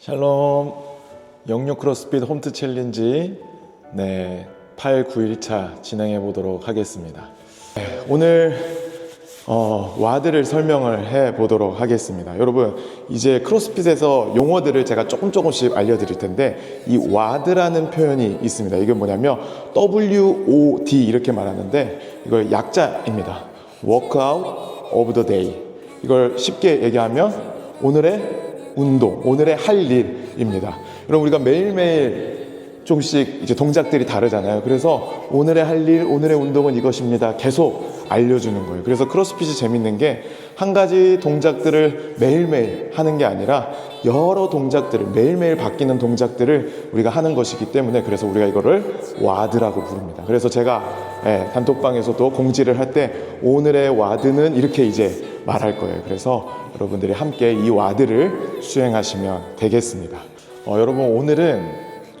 샬롬 영육 크로스핏 홈트 챌린지 네 8, 9일차 진행해 보도록 하겠습니다. 네, 오늘 어, 와드를 설명을 해 보도록 하겠습니다. 여러분 이제 크로스핏에서 용어들을 제가 조금 조금씩 알려드릴 텐데 이 와드라는 표현이 있습니다. 이게 뭐냐면 WOD 이렇게 말하는데 이걸 약자입니다. Workout of the Day. 이걸 쉽게 얘기하면 오늘의 운동, 오늘의 할 일입니다. 여러분 우리가 매일매일 조금씩 이제 동작들이 다르잖아요. 그래서 오늘의 할 일, 오늘의 운동은 이것입니다. 계속 알려주는 거예요. 그래서 크로스핏이 재밌는 게 한 가지 동작들을 매일매일 하는 게 아니라 여러 동작들을 매일매일 바뀌는 동작들을 우리가 하는 것이기 때문에 그래서 우리가 이거를 와드라고 부릅니다. 그래서 제가 예, 단톡방에서도 공지를 할 때 오늘의 와드는 이렇게 이제 말할 거예요. 그래서 여러분들이 함께 이 와드를 수행하시면 되겠습니다. 어, 여러분 오늘은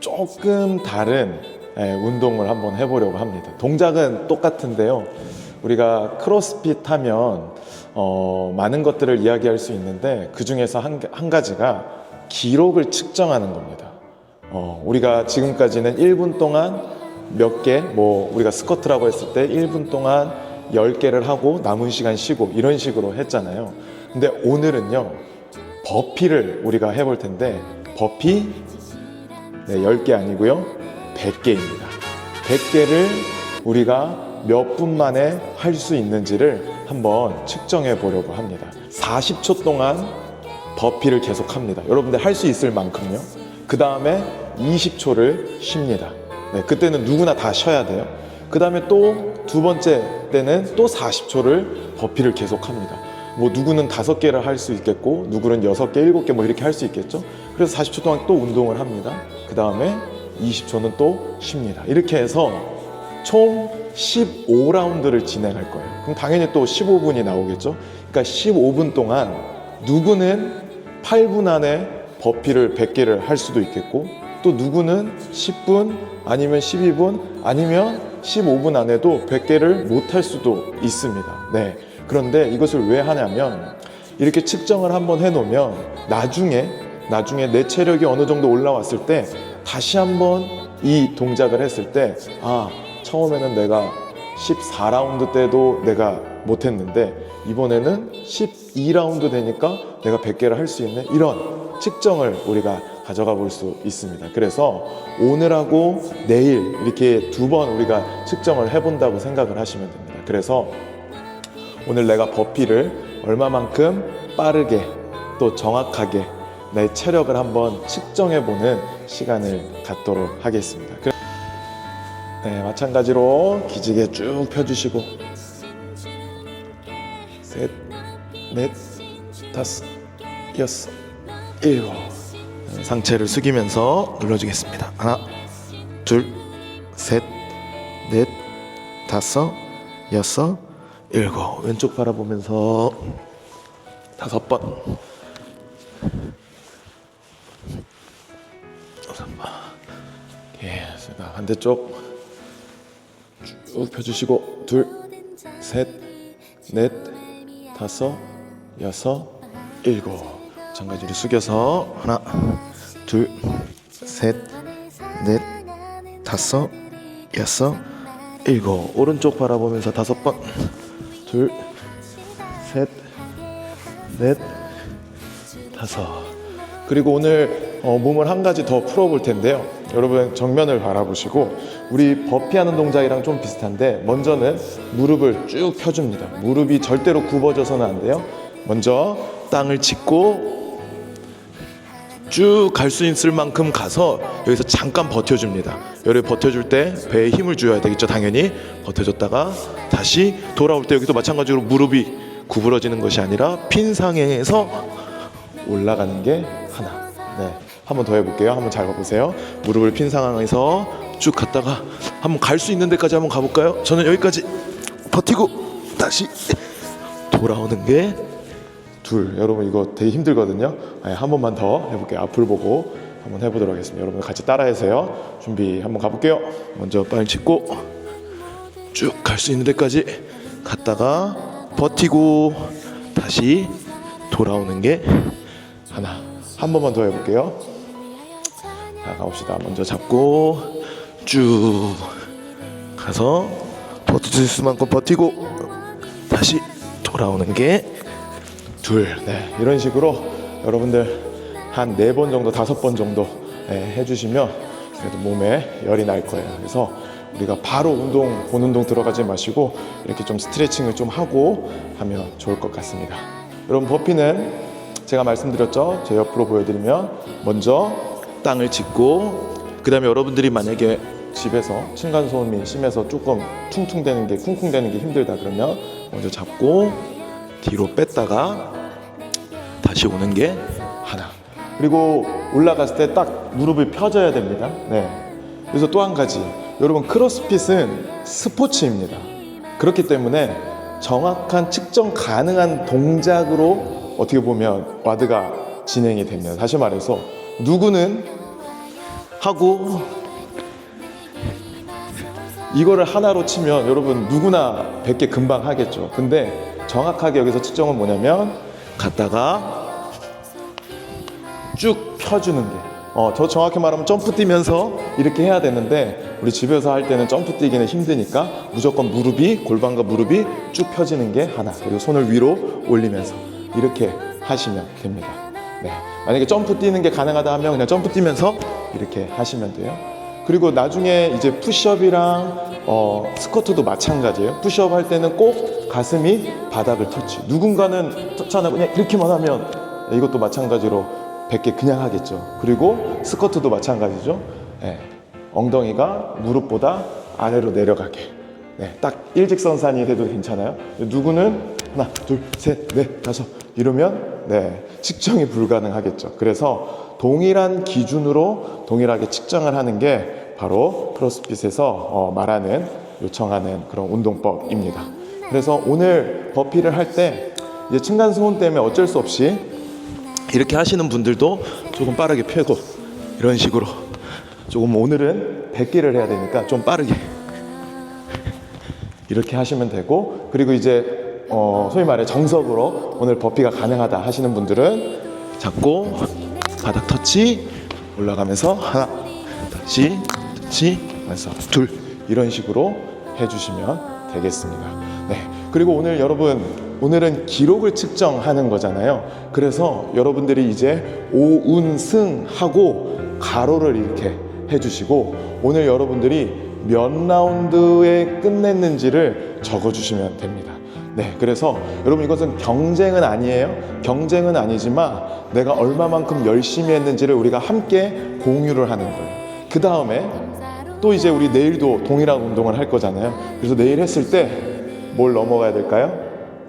조금 다른 예, 운동을 한번 해보려고 합니다. 동작은 똑같은데요. 우리가 크로스핏 하면 어, 많은 것들을 이야기할 수 있는데 그 중에서 한, 한 가지가 기록을 측정하는 겁니다. 어, 우리가 지금까지는 1분 동안 몇 개, 뭐 우리가 스쿼트라고 했을 때 1분 동안 10개를 하고 남은 시간 쉬고 이런 식으로 했잖아요. 근데 오늘은요, 버피를 우리가 해볼 텐데, 버피 네, 10개 아니고요. 100개입니다. 100개를 우리가 몇 분 만에 할 수 있는지를 한번 측정해 보려고 합니다. 40초 동안 버피를 계속 합니다. 여러분들 할 수 있을 만큼요. 그 다음에 20초를 쉽니다. 네, 그때는 누구나 다 쉬어야 돼요. 그 다음에 또 두 번째 때는 또 40초를 버피를 계속 합니다. 뭐 누구는 다섯 개를 할 수 있겠고 누구는 여섯 개, 일곱 개 뭐 이렇게 할 수 있겠죠. 그래서 40초 동안 또 운동을 합니다. 그 다음에 20초는 또 쉽니다. 이렇게 해서 총 15라운드를 진행할 거예요. 그럼 당연히 또 15분이 나오겠죠. 그러니까 15분 동안 누구는 8분 안에 버피를 100개를 할 수도 있겠고 또 누구는 10분 아니면 12분 아니면 15분 안에도 100개를 못 할 수도 있습니다. 네. 그런데 이것을 왜 하냐면 이렇게 측정을 한번 해 놓으면 나중에 나중에 내 체력이 어느 정도 올라왔을 때 다시 한번 이 동작을 했을 때 아, 처음에는 내가 14라운드 때도 내가 못했는데 이번에는 12라운드 되니까 내가 100개를 할 수 있는 이런 측정을 우리가 가져가 볼 수 있습니다. 그래서 오늘하고 내일 이렇게 두 번 우리가 측정을 해본다고 생각을 하시면 됩니다. 그래서 오늘 내가 버피를 얼마만큼 빠르게 또 정확하게 내 체력을 한번 측정해 보는 시간을 갖도록 하겠습니다. 네, 마찬가지로 기지개 쭉 펴주시고. 셋, 넷, 다섯, 여섯, 일곱. 상체를 숙이면서 눌러주겠습니다. 하나, 둘, 셋, 넷, 다섯, 여섯, 일곱. 왼쪽 바라보면서 다섯 번. 여섯 번. 예, 자, 반대쪽 쭉 펴주시고 둘, 셋, 넷, 다섯, 여섯, 일곱 장가지를 숙여서 하나, 둘, 셋, 넷, 다섯, 여섯, 일곱 오른쪽 바라보면서 다섯 번, 둘, 셋, 넷, 다섯. 그리고 오늘 어, 몸을 한 가지 더 풀어볼 텐데요. 여러분 정면을 바라보시고 우리 버피하는 동작이랑 좀 비슷한데 먼저는 무릎을 쭉 펴줍니다. 무릎이 절대로 굽어져서는 안 돼요. 먼저 땅을 짚고 쭉 갈 수 있을 만큼 가서 여기서 잠깐 버텨줍니다. 여기 버텨줄 때 배에 힘을 줘야 되겠죠, 당연히. 버텨줬다가 다시 돌아올 때 여기도 마찬가지로 무릎이 구부러지는 것이 아니라 핀 상해에서 올라가는 게 하나. 네. 한번 더 해볼게요. 한번 잘 봐보세요. 무릎을 핀 상황에서 쭉 갔다가 한번 갈 수 있는 데까지 한번 가볼까요? 저는 여기까지 버티고 다시 돌아오는 게 둘. 여러분 이거 되게 힘들거든요. 네, 한 번만 더 해볼게요. 앞을 보고 한번 해보도록 하겠습니다. 여러분 같이 따라해서요. 준비 한번 가볼게요. 먼저 빨리 짚고 쭉 갈 수 있는 데까지 갔다가 버티고 다시 돌아오는 게 하나. 한 번만 더 해볼게요. 자 가봅시다. 먼저 잡고 쭉 가서 버틸 수 만큼 버티고 다시 돌아오는 게 둘. 네, 이런 식으로 여러분들 한 네 번 정도, 다섯 번 정도 네, 해주시면 그래도 몸에 열이 날 거예요. 그래서 우리가 바로 운동, 본 운동 들어가지 마시고 이렇게 좀 스트레칭을 좀 하고 하면 좋을 것 같습니다. 여러분 버피는 제가 말씀드렸죠. 제 옆으로 보여드리면 먼저 땅을 짚고 그 다음에 여러분들이 만약에 집에서 층간소음이 심해서 조금 퉁퉁대는 게 쿵쿵대는 게 힘들다 그러면 먼저 잡고 뒤로 뺐다가 다시 오는 게 하나. 그리고 올라갔을 때 딱 무릎을 펴줘야 됩니다. 네. 그래서 또 한 가지. 여러분 크로스핏은 스포츠입니다. 그렇기 때문에 정확한 측정 가능한 동작으로 어떻게 보면 와드가 진행이 됩니다. 다시 말해서 누구는 하고 이거를 하나로 치면 여러분 누구나 100개 금방 하겠죠. 근데 정확하게 여기서 측정은 뭐냐면 갔다가 쭉 펴주는 게. 어, 저 정확히 말하면 점프 뛰면서 이렇게 해야 되는데 우리 집에서 할 때는 점프 뛰기는 힘드니까 무조건 무릎이 골반과 무릎이 쭉 펴지는 게 하나. 그리고 손을 위로 올리면서 이렇게 하시면 됩니다. 네. 만약에 점프 뛰는 게 가능하다 하면 그냥 점프 뛰면서 이렇게 하시면 돼요. 그리고 나중에 이제 푸시업이랑 어, 스쿼트도 마찬가지예요. 푸시업 할 때는 꼭 가슴이 바닥을 터치. 누군가는 터치하나 그냥 이렇게만 하면 이것도 마찬가지로 100개 그냥 하겠죠. 그리고 스쿼트도 마찬가지죠. 예. 엉덩이가 무릎보다 아래로 내려가게. 네, 딱 일직선산이 돼도 괜찮아요. 누구는 하나, 둘, 셋, 넷, 다섯 이러면 네, 측정이 불가능하겠죠. 그래서 동일한 기준으로 동일하게 측정을 하는 게 바로 크로스핏에서 어, 말하는 요청하는 그런 운동법입니다. 그래서 오늘 버피를 할 때 이제 층간 소음 때문에 어쩔 수 없이 이렇게 하시는 분들도 조금 빠르게 펴고 이런 식으로 조금 오늘은 100개를 해야 되니까 좀 빠르게 이렇게 하시면 되고 그리고 이제 어, 소위 말해 정석으로 오늘 버피가 가능하다 하시는 분들은 잡고 바닥 터치 올라가면서 하나 다시 터치 하면서 둘 이런 식으로 해주시면 되겠습니다. 네 그리고 오늘 여러분 오늘은 기록을 측정하는 거잖아요. 그래서 여러분들이 이제 오운승 하고 가로를 이렇게 해주시고 오늘 여러분들이 몇 라운드에 끝냈는지를 적어주시면 됩니다. 네, 그래서 여러분 이것은 경쟁은 아니에요. 경쟁은 아니지만 내가 얼마만큼 열심히 했는지를 우리가 함께 공유를 하는 거예요. 그 다음에 또 이제 우리 내일도 동일한 운동을 할 거잖아요. 그래서 내일 했을 때 뭘 넘어가야 될까요?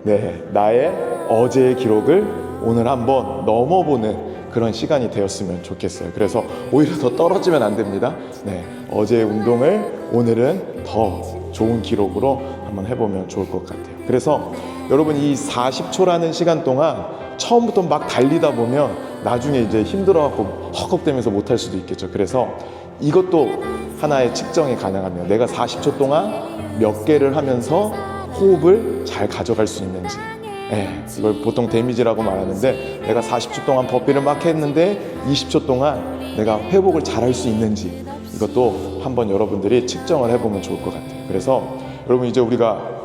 네, 나의 어제의 기록을 오늘 한번 넘어보는 그런 시간이 되었으면 좋겠어요. 그래서 오히려 더 떨어지면 안 됩니다. 네, 어제의 운동을 오늘은 더 좋은 기록으로 한번 해보면 좋을 것 같아요. 그래서 여러분 이 40초라는 시간 동안 처음부터 막 달리다 보면 나중에 이제 힘들어갖고 헉헉대면서 못할 수도 있겠죠. 그래서 이것도 하나의 측정이 가능하면 내가 40초 동안 몇 개를 하면서 호흡을 잘 가져갈 수 있는지 예, 이걸 보통 데미지라고 말하는데 내가 40초 동안 버피를 막 했는데 20초 동안 내가 회복을 잘 할 수 있는지 이것도 한번 여러분들이 측정을 해보면 좋을 것 같아요. 그래서 여러분 이제 우리가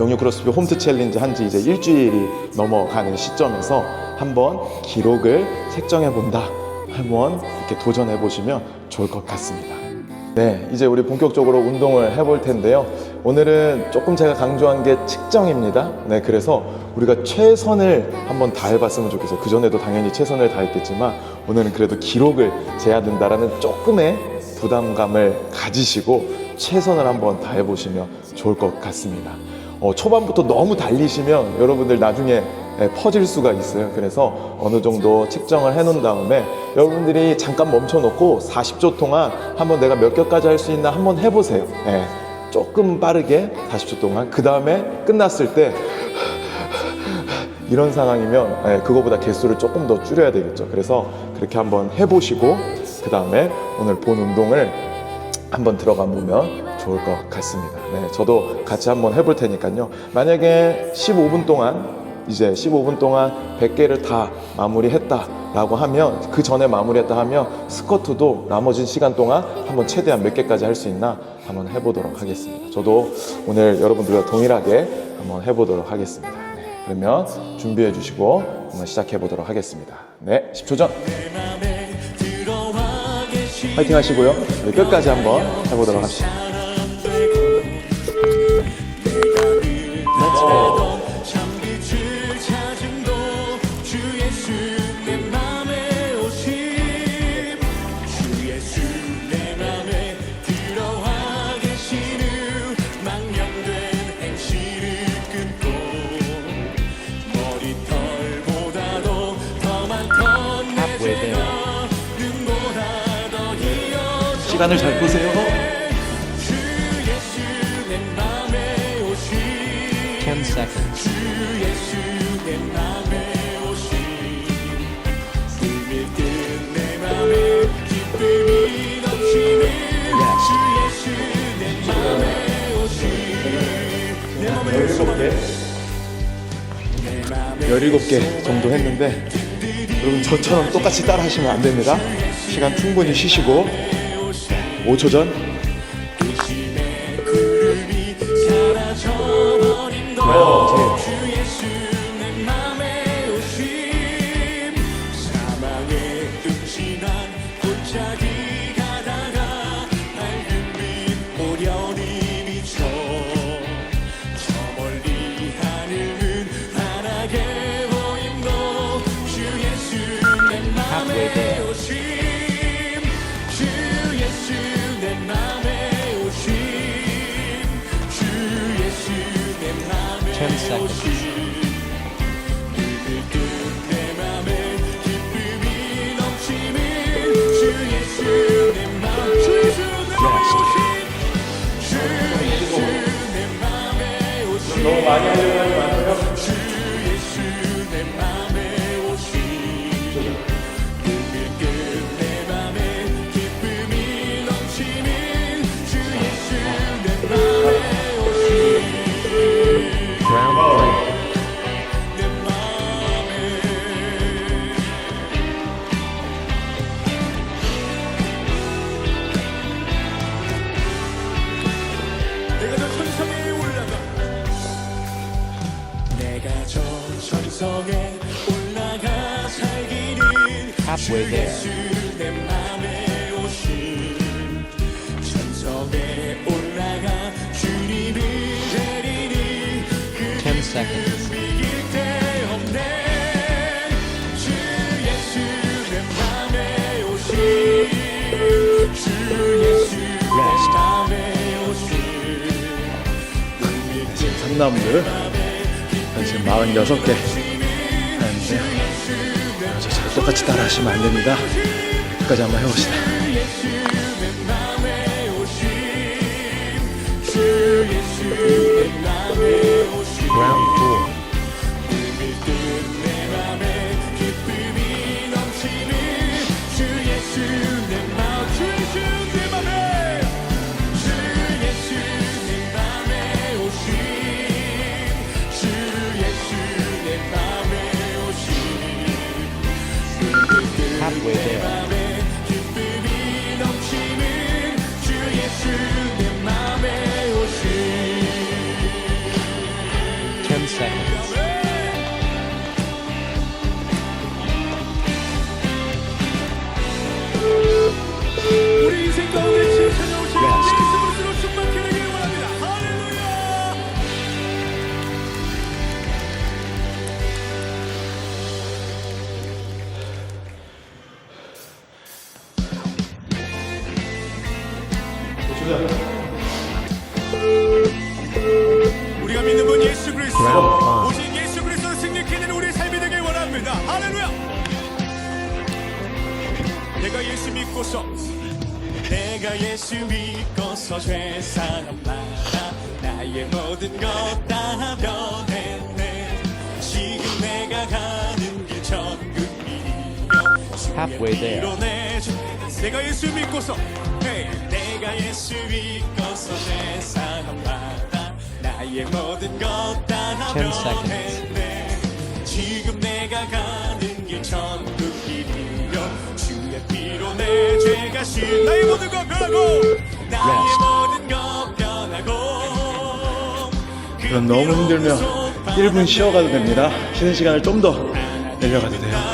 영유 크로스핏 홈트 챌린지 한 지 이제 일주일이 넘어가는 시점에서 한번 기록을 책정해 본다. 한번 이렇게 도전해 보시면 좋을 것 같습니다. 네, 이제 우리 본격적으로 운동을 해볼 텐데요. 오늘은 조금 제가 강조한 게 측정입니다. 네, 그래서 우리가 최선을 한번 다해봤으면 좋겠어요. 그전에도 당연히 최선을 다했겠지만 오늘은 그래도 기록을 재야 된다라는 조금의 부담감을 가지시고 최선을 한번 다해보시면 좋을 것 같습니다. 어, 초반부터 너무 달리시면 여러분들 나중에 예, 퍼질 수가 있어요. 그래서 어느 정도 측정을 해놓은 다음에 여러분들이 잠깐 멈춰놓고 40초 동안 한번 내가 몇 개까지 할 수 있나 한번 해보세요. 예, 조금 빠르게 40초 동안. 그 다음에 끝났을 때 이런 상황이면 예, 그거보다 개수를 조금 더 줄여야 되겠죠. 그래서 그렇게 한번 해보시고 그 다음에 오늘 본 운동을 한번 들어가 보면 좋을 것 같습니다. 네, 저도 같이 한번 해볼 테니까요. 만약에 15분 동안 이제 15분 동안 100개를 다 마무리했다 라고 하면 그 전에 마무리했다 하면 스쿼트도 나머지 시간 동안 한번 최대한 몇 개까지 할 수 있나 한번 해보도록 하겠습니다. 저도 오늘 여러분들과 동일하게 한번 해보도록 하겠습니다. 네, 그러면 준비해 주시고 한번 시작해 보도록 하겠습니다. 네, 10초 전. 파이팅 하시고요. 우리 끝까지 한번 해보도록 합시다. 치는 주 예수 내 맘에 오신 내 맘에 오신 17개 정도 했는데 여러분 저처럼 똑같이 따라 하시면 안 됩니다. 시간 충분히 쉬시고 5초 전 오 상나무들 지금 46개 하는데요. 저잘 똑같이 따라 하시면 안 됩니다. 끝까지 한번 해봅시다. Round Halfway there. 내가 예수 믿고서 내가 예수 믿고서 죄사함마다 나의 모든 것다10 seconds. 변했네 지금 내가 가는 길 천국이여 다시 나의 모든 것 변하고 나의 모든 것 변하고 그럼 너무 힘들면 1분 쉬어가도 됩니다. 쉬는 시간을 좀 더 내려가도 돼요.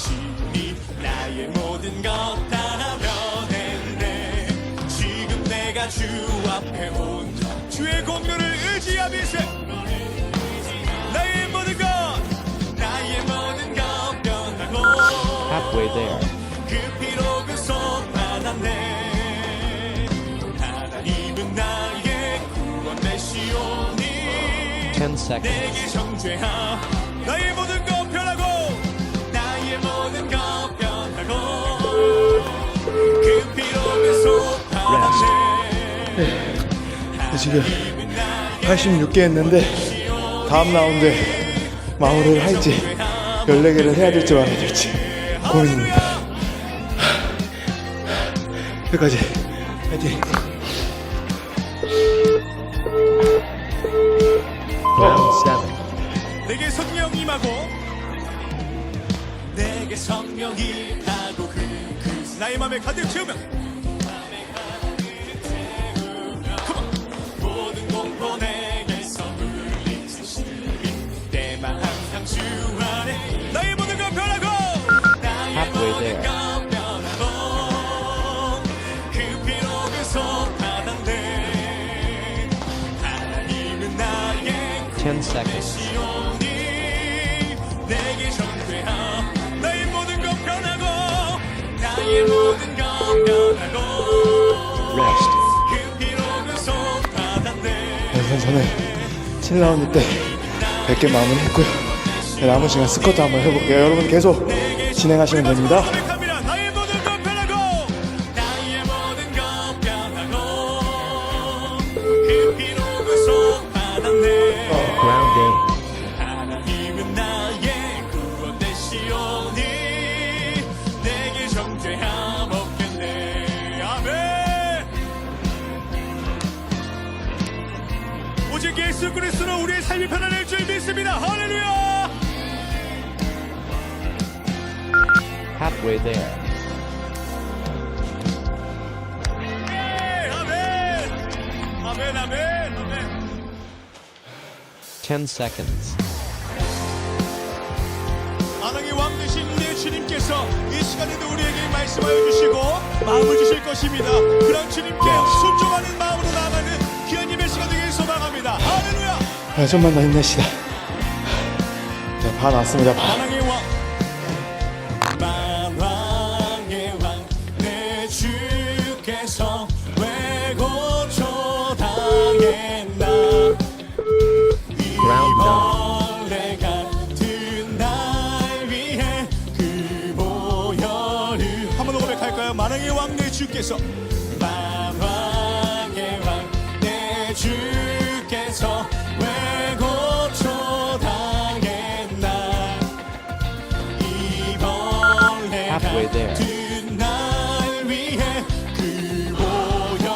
치니 나의 모든 것 다 변했네 지금 내가 주 앞에 온다 주의 공로를 의지하미세 나의 모든 것 나의 모든 것 변하고 Halfway there. 그 피로 그속 받았네 하나님은 나의 구원 되시오니 10 seconds. 내게 정죄함 나의 모든 것 모든 것 변하고 그 그속 받았네 지금 86개 했는데 다음 라운드에 마무리를 할지 14개를 해야 될지 말아야 될지 고민입니다. 여기까지 파이팅! Round 7. 내게 성령이 임하고 내게 성령이 임하고 그, 그 나의 맘에 가득 채우면. 모든 공포 내게서 물리치시니 내 마음 항상 주 안에 나의 모든 것 변하고 나의 모든 there. 것 변하고 그 피로 그속 받았네 하나님은 나의 10 seconds. 나의 모든 것 변하고 Rest. 그 피로 그속 받았네 우선 저는 7라운드 때 100개 마무리했고요. 네, 남은 시간 스쿼트 한번 해볼게요. 여러분 계속 진행하시면 됩니다. 예수 그리스도로 우리의 삶이 편안할 줄 믿습니다 할렐루야 Halfway there. 예, 아멘 아멘 아멘 아멘 10 seconds. 아랑의 왕 되신 우리의 주님께서 이 시간에도 우리에게 말씀하여 주시고 마음을 주실 것입니다. 그런 주님께 순종하는 마음으로 나아 아, 좀만 더 힘내시다. 자, 반 왔습니다. 반. 만왕의 왕 만왕의 왕내 주께서 왜 고초당했나 Round 벌레 같은 날 위해 그 보혈을 한번 더 고백할까요? 만왕의 왕내 주께서 there. 같은 날 위해 그 보혈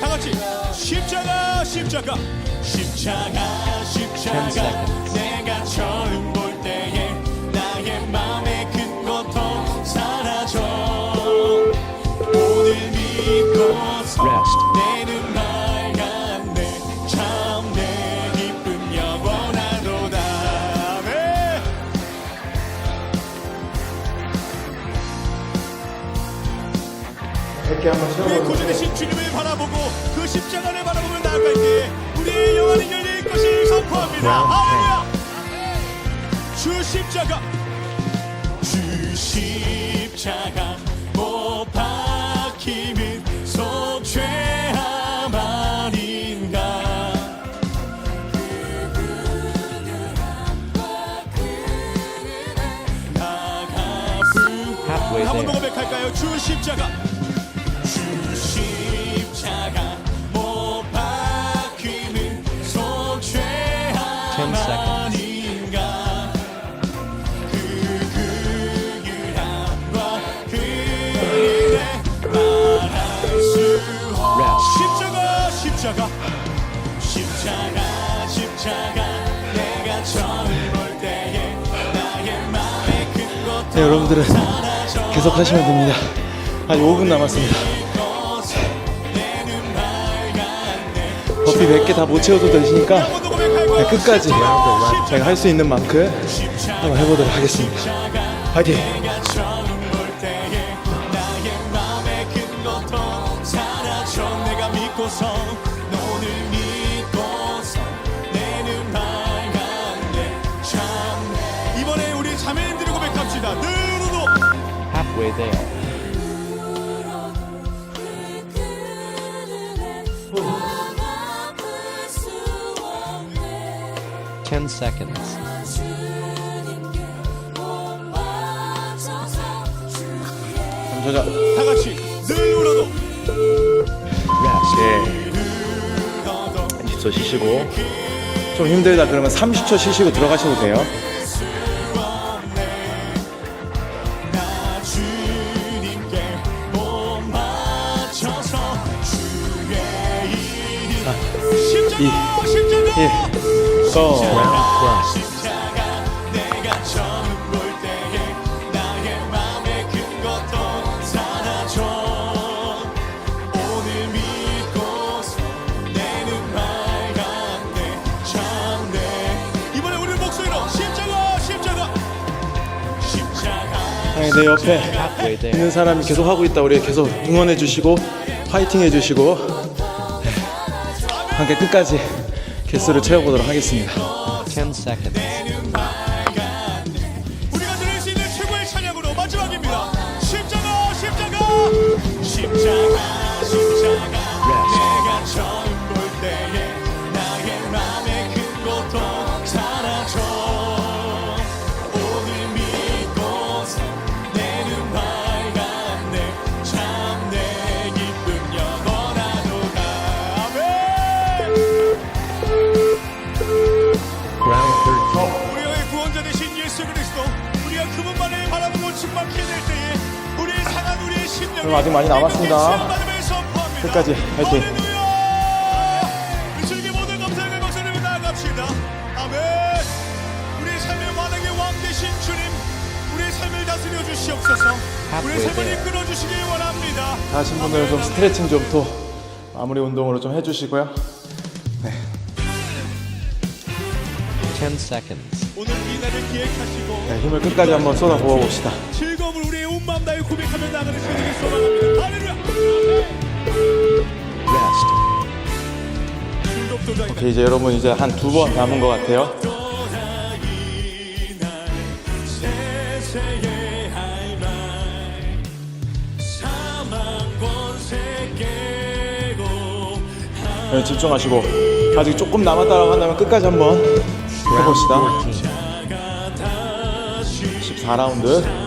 다 같이 십자가 십자가 십자가 십자가. 내가 처음 볼 100개 한번 우리 채워보겠습니다. 구주되신 주님을 바라보고 그 십자가를 바라보며 나아갈 때 우리의 영혼이 열릴 것을 선포합니다. Round 할렐루야! 주 십자가 주 십자가 못 박힘은 속죄함 아닌가 Halfway 한번 더 there. 고백할까요? 주 십자가 네, 여러분들은 계속 하시면 됩니다. 아직 5분 남았습니다. 버피 100개 다 못 채워도 되시니까 네, 끝까지 제가 할 수 있는 만큼 한번 해보도록 하겠습니다. 내가 믿고서 Halfway there. Ten seconds. 잠시만요. 다 같이 늘어도 Rest. 예. 20초 쉬시고. 좀 힘들다 그러면 30초 쉬시고 들어가셔도 돼요. 2, 1, 고! 아니, 내 옆에 네. 있는 사람이 계속 하고 있다. 우리 계속 응원해 주시고 파이팅 해 주시고. 함께 끝까지 개수를 채워보도록 하겠습니다. Ten seconds. 우리가 들을 수 있는 최고의 찬양으로 마지막입니다 십자가 십자가 십자가 십자가 내가 처음 볼 때에 나의 맘에 여러분, 아직 많이 남았습니다. 끝까지 화이팅. 할렐루야 주님께 모든 감사의 박수를 나아갑시다 아멘 우리의 삶의 만왕의 왕 되신 주님 우리의 삶을 다스려 주시옵소서 우리의 삶을 이끌어 주시길 원합니다 다 하신 분들은 좀 스트레칭 좀또 마무리 운동으로 좀 해주시고요. Ten seconds. 오늘 이 날을 기획하시고 네, 힘을 끝까지 한번 쏟아 부어 봅시다. 하며 나가는 주님을 소망합니다 할렐루야 오케이, 이제 여러분 이제 한 두 번 남은 것 같아요. 네, 집중하시고 아직 조금 남았다고 한다면 끝까지 한번 해봅시다. 14라운드.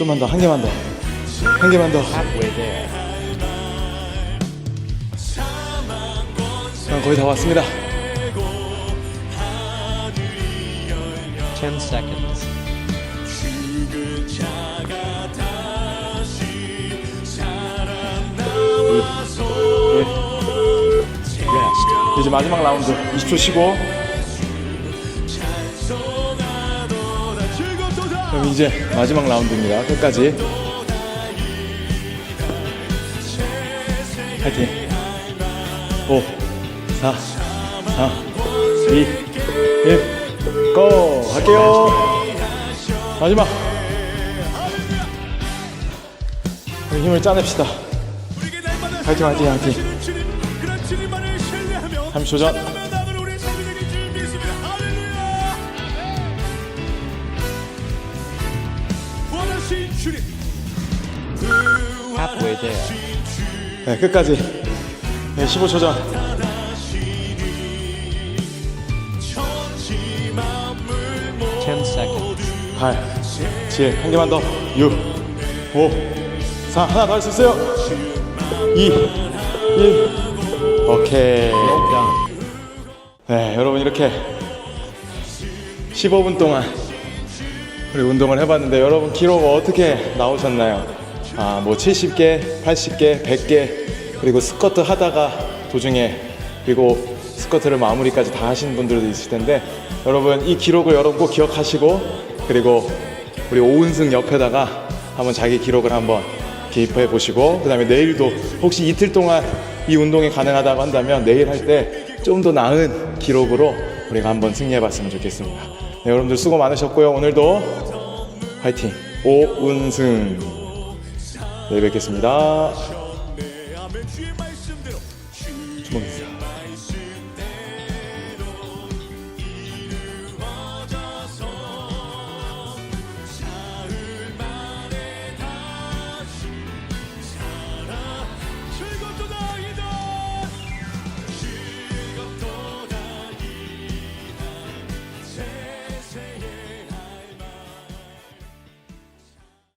좀만 더, 한 개만 더. 한 개만 더. 아, 거의 다 왔습니다. Ten seconds. 살아나와서 Rest. 이제 마지막 라운드. 20초 쉬고. 그럼 이제 마지막 라운드입니다. 끝까지. 파이팅. 5, 4, 3, 2, 1. 고! 할게요. 마지막. 우리 힘을 짜냅시다. 파이팅, 파이팅, 파이팅. 하시는 주님, 그런 주님만을 신뢰하며 30초 전. Halfway there. 네, 끝까지. 네, 15초 전. Ten seconds. 8, 7, 한 개만 더. 6, 5, 4, 하나 더 할 수 있어요. 2, 1. 오케이. Well done. 네, 여러분 이렇게 15분 동안 우리 운동을 해봤는데 여러분 기록 어떻게 나오셨나요? 아, 뭐 70개, 80개, 100개 그리고 스쿼트 하다가 도중에 그리고 스쿼트를 마무리까지 다 하신 분들도 있을 텐데 여러분 이 기록을 여러분 꼭 기억하시고 그리고 우리 오은승 옆에다가 한번 자기 기록을 한번 기입해 보시고 그다음에 내일도 혹시 이틀 동안 이 운동이 가능하다고 한다면 내일 할 때 좀 더 나은 기록으로 우리가 한번 승리해 봤으면 좋겠습니다. 네, 여러분들 수고 많으셨고요. 오늘도 화이팅! 오은승 내일 뵙겠습니다.